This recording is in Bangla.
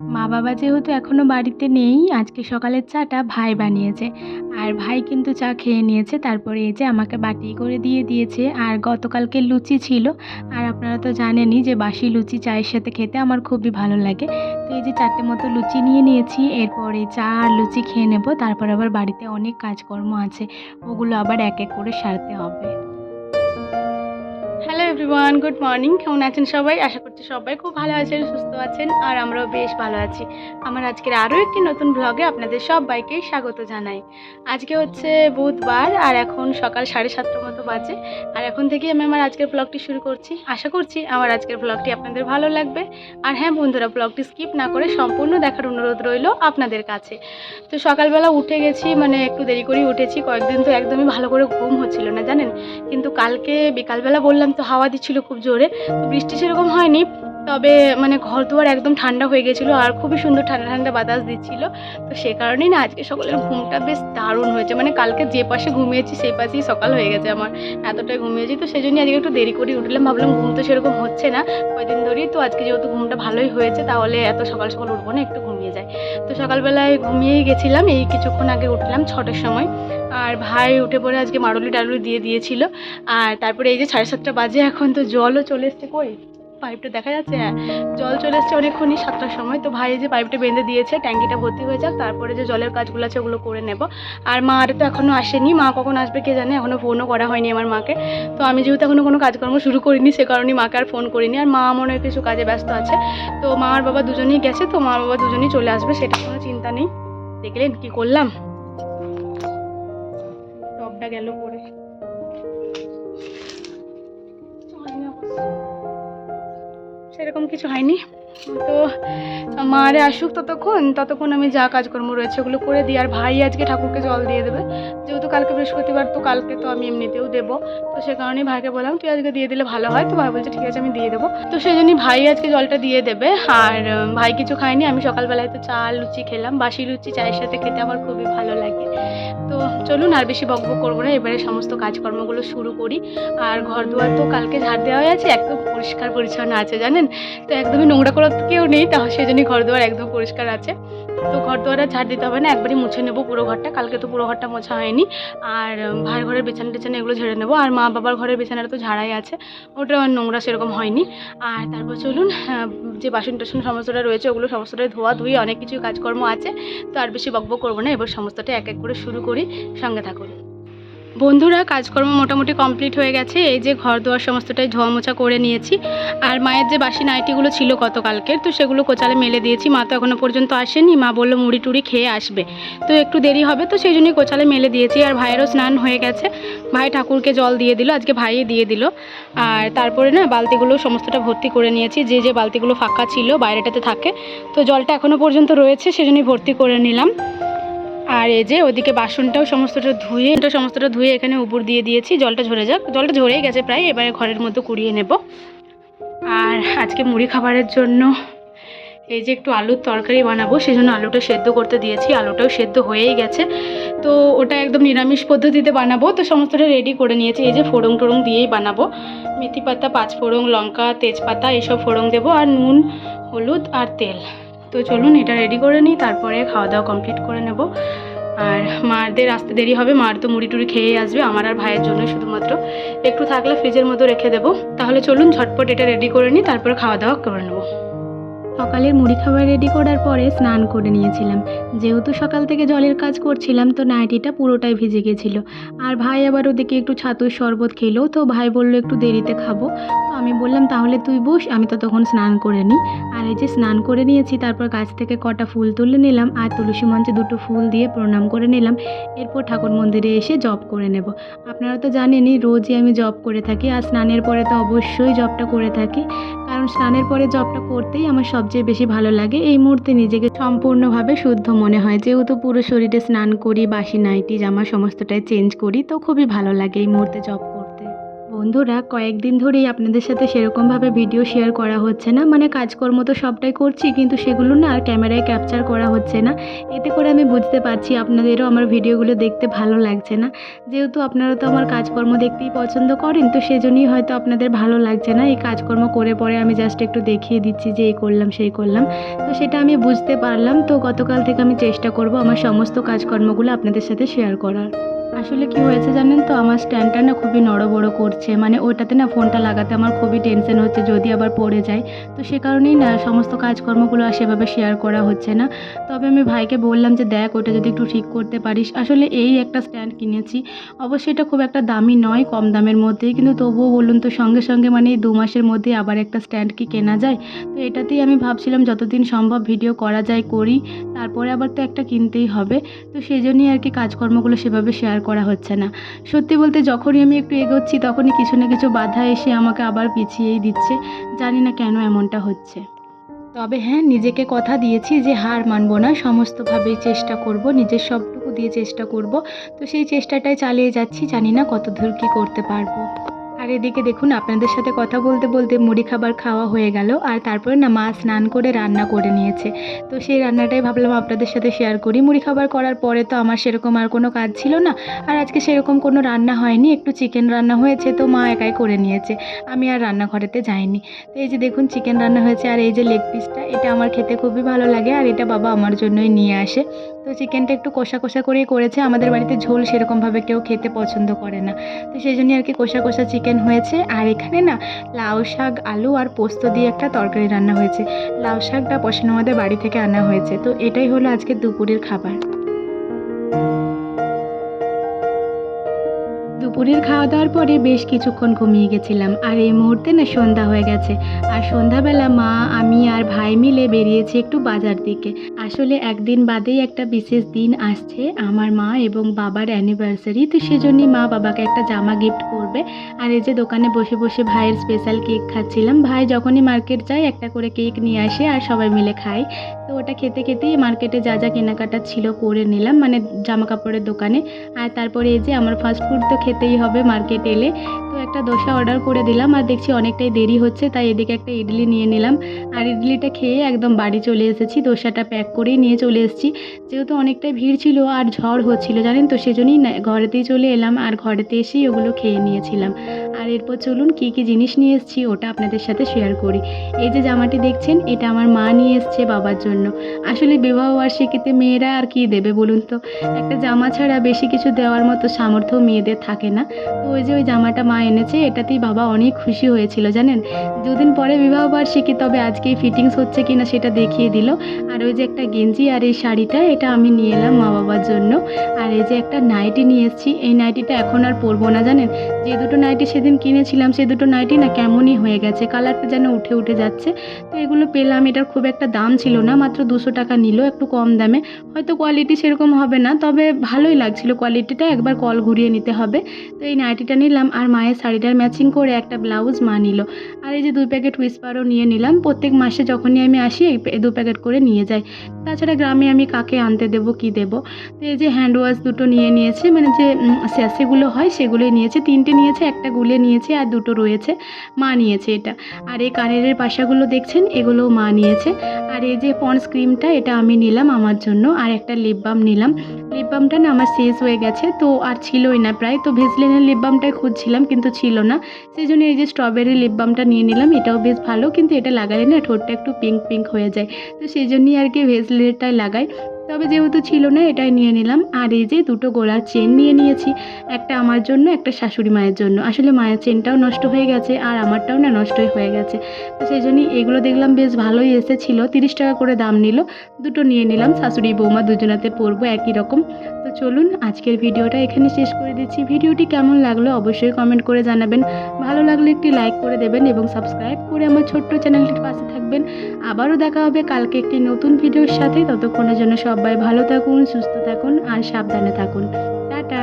মা বাবা যেহেতু এখনও বাড়িতে নেই, আজকে সকালের চাটা ভাই বানিয়েছে। আর ভাই কিন্তু চা খেয়ে নিয়েছে, তারপরে এই যে আমাকে বাটি করে দিয়ে দিয়েছে। আর গতকালকে লুচি ছিল। আর আপনারা তো জানেনই যে বাসি লুচি চায়ের সাথে খেতে আমার খুবই ভালো লাগে। তো এই যে চারটে মতো লুচি নিয়ে নিয়েছি, এরপরে চা আর লুচি খেয়ে নেব। তারপর আবার বাড়িতে অনেক কাজকর্ম আছে, ওগুলো আবার এক এক করে সারতে হবে। হ্যালো এভরিওয়ান গুড মর্নিং কেমন আছেন সবাই? আশা করছি সবাই খুব ভালো আছেন, সুস্থ আছেন, আর আমরাও বেশ ভালো আছি। আমার আজকের আরও একটি নতুন ব্লগে আপনাদের সবাইকে স্বাগত জানাই। আজকে হচ্ছে বুধবার, আর এখন সকাল সাড়ে সাতটার মতো বাজে। আর এখন থেকেই আমি আমার আজকের ব্লগটি শুরু করছি। আশা করছি আমার আজকের ব্লগটি আপনাদের ভালো লাগবে। আর হ্যাঁ বন্ধুরা ব্লগটি স্কিপ না করে সম্পূর্ণ দেখার অনুরোধ রইল আপনাদের কাছে। তো সকালবেলা উঠে গেছি মানে একটু দেরি করেই উঠেছি। কয়েকদিন তো একদমই ভালো করে ঘুম হচ্ছিল না, জানেন? কিন্তু কালকে বিকালবেলা বললাম তো হাওয়া দিচ্ছিল খুব জোরে। তো বৃষ্টি সেরকম হয়নি। তবে মানে ঘর দুয়ার একদম ঠান্ডা হয়ে গেছিল আর খুবই সুন্দর ঠান্ডা ঠান্ডা বাতাস দিচ্ছিল। তো সে কারণেই না আজকে সকালের ঘুমটা বেশ দারুণ হয়েছে। মানে কালকে যে পাশে ঘুমিয়েছি সেই পাশেই সকাল হয়ে গেছে আমার এতটাই ঘুমিয়েছি। তো সেই জন্যই আজকে একটু দেরি করে উঠলাম, ভাবলাম ঘুম তো সেরকম হচ্ছে না, কয়দিন ধরেই তো আজকে যেহেতু ঘুমটা ভালোই হয়েছে, তাহলে এত সকাল সকাল উঠবো না, একটু ঘুমিয়ে যায় তো সকালবেলায় ঘুমিয়েই গেছিলাম, এই কিছুক্ষণ আগে উঠলাম ছটার সময়। আর ভাই উঠে পড়ে আজকে মারুলি টারুলি দিয়ে দিয়েছিল। আর তারপরে এই যে সাড়ে সাতটা বাজে, এখন তো জলও চলে এসছে কই? পাইপটা দেখা যাচ্ছে হ্যাঁ। জল চলে এসছে অনেকক্ষণই, সাতটার সময়। তো ভাই যে পাইপটা বেঁধে দিয়েছে, ট্যাঙ্কিটা ভর্তি হয়ে যাক, তারপরে যে জলের কাজগুলো আছে ওগুলো করে নেব। আর মা আর তো এখনও আসেনি, মা কখন আসবে কে জানে এখনও ফোনও করা হয়নি আমার মাকে। তো আমি যেহেতু এখনও কোনো কাজকর্ম শুরু করিনি, সে কারণেই মাকে আর ফোন করিনি। আর মা মনে হয় কিছু কাজে ব্যস্ত আছে। তো মা আর বাবা দুজনেই গেছে, তো মা বাবা দুজনেই চলে আসবে, সেটা কোনো চিন্তা নেই। দেখলেন কি করলাম? টপটা গেল পরে। সেরকম কিছু হয়নি। তো মারে আসুক ততক্ষণ ততক্ষণ আমি যা কাজকর্ম রয়েছে ওগুলো করে দিই। আর ভাই আজকে ঠাকুরকে জল দিয়ে দেবে। যেহেতু কালকে বৃহস্পতিবার, তো কালকে তো আমি এমনিতেও দেবো। তো সে কারণেই ভাইকে বললাম, তুই আজকে দিয়ে দিলে ভালো হয়। তো ভাই বলছে, ঠিক আছে, আমি দিয়ে দেবো। তো সেই জন্যই ভাই আজকে জলটা দিয়ে দেবে। আর ভাই কিছু খায়নি। আমি সকালবেলায় তো চা, লুচি খেলাম। বাসি লুচি, চায়ের সাথে খেতে আমার খুবই ভালো লাগে। তো চলুন, আর বেশি বকবক করব না। এবারে সমস্ত কাজকর্মগুলো শুরু করি। আর ঘর দুয়ার তো কালকে ঝাড় দেওয়া হয়ে আছে। একদম পরিষ্কার পরিচ্ছন্ন আছে, জানেন? তো একদমই নোংরা করার তো কেউ নেই তাহলে সেই জন্যই ঘর দুয়ার একদম পরিষ্কার আছে। তো ঘর দুয়ার ঝাড় দিতে হবে না একবারই মুছে নেব পুরো ঘরটা। কালকে তো পুরো ঘরটা মোছা হয়নি। আর ভাইয়ের ঘরের বিছানা টিছানা এগুলো ঝেড়ে নেব। আর মা বাবার ঘরের বিছানাটা তো ঝাড়াই আছে ওটা আর নোংরা সেরকম হয়নি। আর তারপর চলুন আহ, যে বাসন টাসন সমস্তটা রয়েছে ওগুলো সমস্তটাই ধোয়া ধুয়ে অনেক কিছু কাজকর্ম আছে। তো আর বেশি বকবক করব না এবার সমস্তটা এক এক করে শুরু করি। সঙ্গে থাকুন। বন্ধুরা, কাজকর্ম মোটামুটি কমপ্লিট হয়ে গেছে। এই যে ঘর দুয়ার সমস্তটাই মোছা করে নিয়েছি। আর মায়ের যে বাসি নাইটিগুলো ছিল গতকালকের, তো সেগুলো কোচালে মেলে দিয়েছি। মা তো এখনও পর্যন্ত আসেনি। মা বলল মুড়ি টুড়ি খেয়ে আসবে। তো একটু দেরি হবে, তো সেই জন্যই কোচালে মেলে দিয়েছি। আর ভাইয়েরও স্নান হয়ে গেছে। ভাই ঠাকুরকে জল দিয়ে দিল, আজকে ভাইয়ে দিয়ে দিল। আর তারপরে না, বালতিগুলো সমস্তটা ভর্তি করে নিয়েছি। যে যে বালতিগুলো ফাঁকা ছিল, বাইরেটাতে থাকে। তো জলটা এখনও পর্যন্ত রয়েছে, সেজন্যই ভর্তি করে নিলাম। আর এই যে ওদিকে বাসনটাও সমস্তটা ধুয়ে এটা সমস্তটা ধুয়ে এখানে উপর দিয়ে দিয়েছি, জলটা ঝরে যাক। জলটা ঝরেই গেছে প্রায়, এবারে ঘরের মধ্যে কুড়িয়ে নেব। আর আজকে মুড়ি খাবারের জন্য এই যে একটু আলুর তরকারি বানাবো সেই জন্য আলুটা সেদ্ধ করতে দিয়েছি, আলুটাও সেদ্ধ হয়েই গেছে। তো ওটা একদম নিরামিষ পদ্ধতিতে বানাবো, তো সমস্তটা রেডি করে নিয়েছি। এই যে ফোড়ং টোড়ং দিয়েই বানাবো। মেথি পাতা পাঁচ ফোড়ং লঙ্কা, তেজপাতা এসব ফোড়ং দেবো, আর নুন, হলুদ আর তেল। তো চলুন, এটা রেডি করে নিই, তারপরে খাওয়া দাওয়া কমপ্লিট করে নেব। আর মারদের আসতে দেরি হবে, মার তো মুড়ি টুড়ি খেয়েই আসবে, আমার আর ভাইয়ের জন্য শুধুমাত্র। একটু থাকলে ফ্রিজের মতো রেখে দেবো। তাহলে চলুন, ঝটপট এটা রেডি করে নিই, তারপরে খাওয়া দাওয়া করে নেব। সকালের মুড়ি খাবার রেডি করার পরে স্নান করে নিয়েছিলাম। যেহেতু সকাল থেকে জলের কাজ করছিলাম, তো নাইটিটা পুরোটাই ভিজে গেছিল। আর ভাই আবার ওদিকে একটু ছাতুর শরবত খেলো, তো ভাই বলল, একটু দেরিতে খাব। তো আমি বললাম, তাহলে তুই বস, আমি তো তখন স্নান করে নিই। আর এই যে স্নান করে নিয়েছি, তারপর গাছ থেকে কটা ফুল তুলে নিলাম, আর তুলসী মঞ্চে দুটো ফুল দিয়ে প্রণাম করে নিলাম। এরপর ঠাকুর মন্দিরে এসে জব করে নেব। আপনারা তো জানেনই, রোজই আমি জব করে থাকি, আর স্নানের পরে তো অবশ্যই জবটা করে থাকি। কারণ স্নানের পরে জবটা করতেই আমার সবচেয়ে বেশি ভালো লাগে। এই মুহূর্তে নিজেকে সম্পূর্ণভাবে শুদ্ধ মনে হয়। যেহেতু পুরো শরীরে স্নান করি, বাসি, নাইটি, জামা, সমস্তটাই চেঞ্জ করি, তো খুবই ভালো লাগে এই মুহূর্তে জব বন্ধুরা, কয়েকদিন ধরেই আপনাদের সাথে সেরকমভাবে ভিডিও শেয়ার করা হচ্ছে না। মানে কাজকর্ম তো সবটাই করছি, কিন্তু সেগুলো না ক্যামেরায় ক্যাপচার করা হচ্ছে না। এতে করে আমি বুঝতে পারছি আপনাদেরও আমার ভিডিওগুলো দেখতে ভালো লাগছে না। যেহেতু আপনারা তো আমার কাজকর্ম দেখতেই পছন্দ করেন, তো সেজন্যই হয়তো আপনাদের ভালো লাগছে না। এই কাজকর্ম করে পরে আমি জাস্ট একটু দেখিয়ে দিচ্ছি যে এই করলাম, সেই করলাম। তো সেটা আমি বুঝতে পারলাম। তো গতকাল থেকে আমি চেষ্টা করব আমার সমস্ত কাজকর্মগুলো আপনাদের সাথে শেয়ার করার। আসলে কি হয়েছে জানেন তো? আমার স্ট্যান্ডটা না খুবই নড়বড় করছে। মানে ওইটাতে না ফোনটা লাগাতে আমার খুবই টেনশন হচ্ছে, যদি আবার পড়ে যায়। তো সে কারণেই না সমস্ত কাজকর্মগুলো আর সেভাবে শেয়ার করা হচ্ছে না। তবে আমি ভাইকে বললাম যে, দেখ, ওটা যদি একটু ঠিক করতে পারিস। আসলে এই একটা স্ট্যান্ড কিনেছি। অবশ্যই এটা খুব একটা দামি নয়, কম দামের মধ্যেই। কিন্তু তবুও বলুন তো, সঙ্গে সঙ্গে মানে এই দু মাসের মধ্যে আবার একটা স্ট্যান্ড কি কেনা যায়? তো এটাতেই আমি ভাবছিলাম যতদিন সম্ভব ভিডিও করা যায়, করি। তারপরে আবার তো একটা কিনতেই হবে। তো সেই জন্যই আর কি কাজকর্মগুলো সেভাবে শেয়ার করা হচ্ছে না। সত্যি বলতে যখনই আমি একটু এগোচ্ছি, তখনই কিছু না কিছু বাধা এসে আমাকে আবার পিছিয়েই দিচ্ছে। জানি না কেন এমনটা হচ্ছে। তবে হ্যাঁ নিজেকে কথা দিয়েছি যে হার মানবো না, সমস্তভাবেই চেষ্টা করব, নিজের সবটুকু দিয়ে চেষ্টা করব। তো সেই চেষ্টাটাই চালিয়ে যাচ্ছি, জানি না কতদূর কী করতে পারব। আর এদিকে দেখুন, আপনাদের সাথে কথা বলতে বলতে মুড়ি খাবার খাওয়া হয়ে গেল আর তারপরে না মা স্নান করে রান্না করে নিয়েছে। তো সেই রান্নাটাই ভাবলাম আপনাদের সাথে শেয়ার করি। মুড়ি খাবার করার পরে তো আমার সেরকম আর কোনো কাজ ছিল না। আর আজকে সেরকম কোনো রান্না হয়নি, একটু চিকেন রান্না হয়েছে তো মা একাই করে নিয়েছে। আমি আর রান্নাঘরেতে যাইনি। তো এই যে দেখুন চিকেন রান্না হয়েছে আর এই যে লেগ পিসটা এটা আমার খেতে খুবই ভালো লাগে আর এটা বাবা আমার জন্যই নিয়ে আসে। তো চিকেনটা একটু কষা কষা করেই করেছে। আমাদের বাড়িতে ঝোল সেরকমভাবে কেউ খেতে পছন্দ করে না। তো সেই জন্যই আর কি কষা কষা চিকেন হয়েছে। আর এখানে না লাউ শাক, আলু আর পোস্ত দিয়ে একটা তরকারি রান্না হয়েছে। লাউ শাকটা পশানো আমাদের বাড়ি থেকে আনা হয়েছে। তো এটাই হলো আজকে দুপুরের খাবার। দুপুরের খাওয়া দাওয়ার পরে বেশ কিছুক্ষণ ঘুমিয়ে গেছিলাম। আর এই মুহূর্তে না সন্ধ্যা হয়ে গেছে। আর সন্ধ্যাবেলা মা, আমি আর ভাই মিলে বেরিয়েছি একটু বাজার দিকে। আসলে একদিন বাদেই একটা বিশেষ দিন আসছে। আমার মা এবং বাবার অ্যানিভার্সারি তো সেজন্যই মা বাবাকে একটা জামা গিফট করবে। আর এই যে দোকানে বসে বসে ভাইয়ের স্পেশাল কেক খাচ্ছিলাম। ভাই যখনই মার্কেট যায় একটা করে কেক নিয়ে আসে আর সবাই মিলে খাই তো ওটা খেতে খেতেই মার্কেটে যা যা কেনাকাটা ছিল করে নিলাম মানে জামা কাপড়ের দোকানে। আর তারপরে এই যে আমার ফাস্ট ফুড তো খেতেই হবে মার্কেট এলে। তো একটা দোসা অর্ডার করে দিলাম আর দেখছি অনেকটাই দেরি হচ্ছে, তাই এদিকে একটা ইডলি নিয়ে নিলাম। আর ইডলিটা খেয়ে একদম বাড়ি চলে এসেছি, দোসাটা প্যাক করেই নিয়ে চলে এসেছি। যেহেতু অনেকটাই ভিড় ছিল আর ঝড় হচ্ছিল, জানেন তো, সেজন্যই ঘরেতেই চলে এলাম। আর ঘরেতে এসেই ওগুলো খেয়ে নিয়েছিলাম। আর এরপর চলুন কী কী জিনিস নিয়ে এসেছি ওটা আপনাদের সাথে শেয়ার করি। এই যে জামাটি দেখছেন, এটা আমার মা নিয়ে এসছে বাবার জন্য। আসলে বিবাহ বার্ষিকীতে মেয়েরা আর কি দেবে বলুন তো? একটা জামা ছাড়া বেশি কিছু দেওয়ার মতো সামর্থ্য মেয়েদের থাকে না। তো ওই যে ওই জামাটা মা এনেছে, এটাতেই বাবা অনেক খুশি হয়েছিল, জানেন? দুদিন পরে বিবাহ বার্ষিকী, তবে আজকেই ফিটিংস হচ্ছে কিনা সেটা দেখিয়ে দিল। আর ওই যে একটা গেঞ্জি আর এই শাড়িটা, এটা আমি নিয়ে এলাম মা বাবার জন্য। আর এই যে একটা নাইটি নিয়ে এসেছি, এই নাইটিটা এখন আর পরবো না, জানেন? যে দুটো নাইটি সেদিন কিনেছিলাম সে দুটো নাইটি না কেমনই হয়ে গেছে। কালারটা যেন উঠে উঠে যাচ্ছে। তো এগুলো পেলাম, এটার খুব একটা দাম ছিল না, মাত্র দুশো টাকা নিল, একটু কম দামে। হয়তো কোয়ালিটি সেরকম হবে না, তবে ভালোই লাগছিল। কোয়ালিটিটা একবার কল ঘুরিয়ে নিতে হবে। তো এই নাইটিটা নিলাম, আর মায়ের শাড়িটার ম্যাচিং করে একটা ব্লাউজ মা নিল। আর এই যে দুই প্যাকেট হুইসপারও নিয়ে নিলাম। প্রত্যেক মাসে যখনই আমি আসি, এই দু প্যাকেট করে নিয়ে যাই। তাছাড়া গ্রামে আমি কাকে আনতে দেবো, কি দেবো? তো এই যে হ্যান্ড ওয়াশ দুটো নিয়ে নিয়েছে মানে যে স্যাসেগুলো হয়, সেগুলোই নিয়েছে। তিনটে নিয়েছে, একটা গুলে নিয়েছে আর দুটো রয়েছে, মা নিয়েছে এটা। আর এই কানের পাশাগুলো দেখছেন? এগুলোও মা নিয়েছে। আর এই যে পন্ডস ক্রিমটা এটা আমি নিলাম আমার জন্য। আর একটা লিপ বাম নিলাম। লিপ বামটা না আমার শেষ হয়ে গেছে, তো আর ছিলই না প্রায়। তো ভেসলিনের লিপ বামটাই খুঁজছিলাম, কিন্তু ছিল না। সেই জন্য এই যে স্ট্রবেরি লিপ বামটা নিয়ে নিলাম, এটাও বেশ ভালো, কিন্তু এটা লাগালে না ঠোঁটটা একটু পিঙ্ক পিঙ্ক হয়ে যায়। তো সেই জন্যই আর কি ভেসলিনটাই লাগাই। তবে যেহেতু ছিল না, এটাই নিয়ে নিলাম। আর এই যে দুটো গোলার চেন নিয়ে নিয়েছি, একটা আমার জন্য, একটা শাশুড়ি মায়ের জন্য। আসলে মায়ের চেনটাও নষ্ট হয়ে গেছে, আর আমারটাও না নষ্টই হয়ে গেছে। তো সেই জন্যই এগুলো দেখলাম বেশ ভালোই এসেছিল, তিরিশ টাকা করে দাম নিল। দুটো নিয়ে নিলাম, শাশুড়ি বৌমা দুজনাতে পরবো একই রকম। তো চলুন, আজকের ভিডিওটা এখানে শেষ করে দিচ্ছি। ভিডিওটি কেমন লাগল অবশ্যই কমেন্ট করে জানাবেন। ভালো লাগলে একটি লাইক করে দেবেন এবং সাবস্ক্রাইব করে আমার ছোট্ট চ্যানেলটির পাশে থাকবেন। আবারও দেখা হবে কালকে একটি নতুন ভিডিওর সাথে। ততক্ষণের জন্য সবাই ভালো থাকুন সুস্থ থাকুন আর সাবধানে থাকুন। টাটা।